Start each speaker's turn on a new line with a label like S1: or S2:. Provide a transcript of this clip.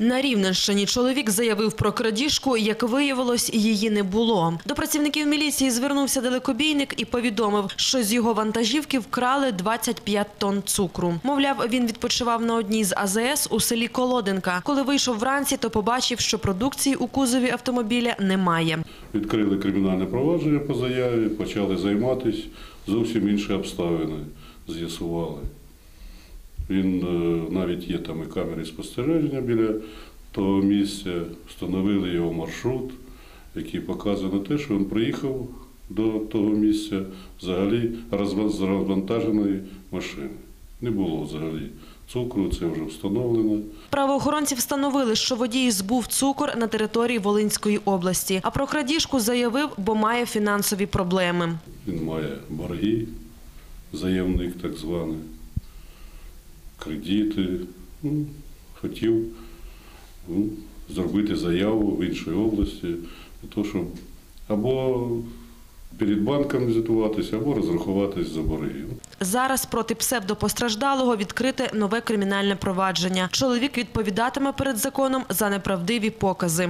S1: На Рівненщині чоловік заявив про крадіжку, як виявилось, її не було. До працівників міліції звернувся далекобійник і повідомив, що з його вантажівки вкрали 25 тонн цукру. Мовляв, він відпочивав на одній з АЗС у селі Колоденка. Коли вийшов вранці, то побачив, що продукції у кузові автомобіля немає.
S2: Відкрили кримінальне провадження по заяві, почали займатися, зовсім інші обставини з'ясували. Він е, навіть є там і камери спостереження біля того місця, встановили його маршрут, який показує на те, що він приїхав до того місця взагалі з розвантаженої машини. Не було взагалі цукру, це вже встановлено.
S1: Правоохоронці встановили, що водій збув цукор на території Волинської області. А про крадіжку заявив, бо має фінансові проблеми.
S2: Він має борги, заявник так званий, кредити. Ну, хотів ну, зробити заяву в іншій області, того, щоб або перед банком звітуватися, або розрахуватись за борги.
S1: Зараз проти псевдопостраждалого відкрите нове кримінальне провадження. Чоловік відповідатиме перед законом за неправдиві покази.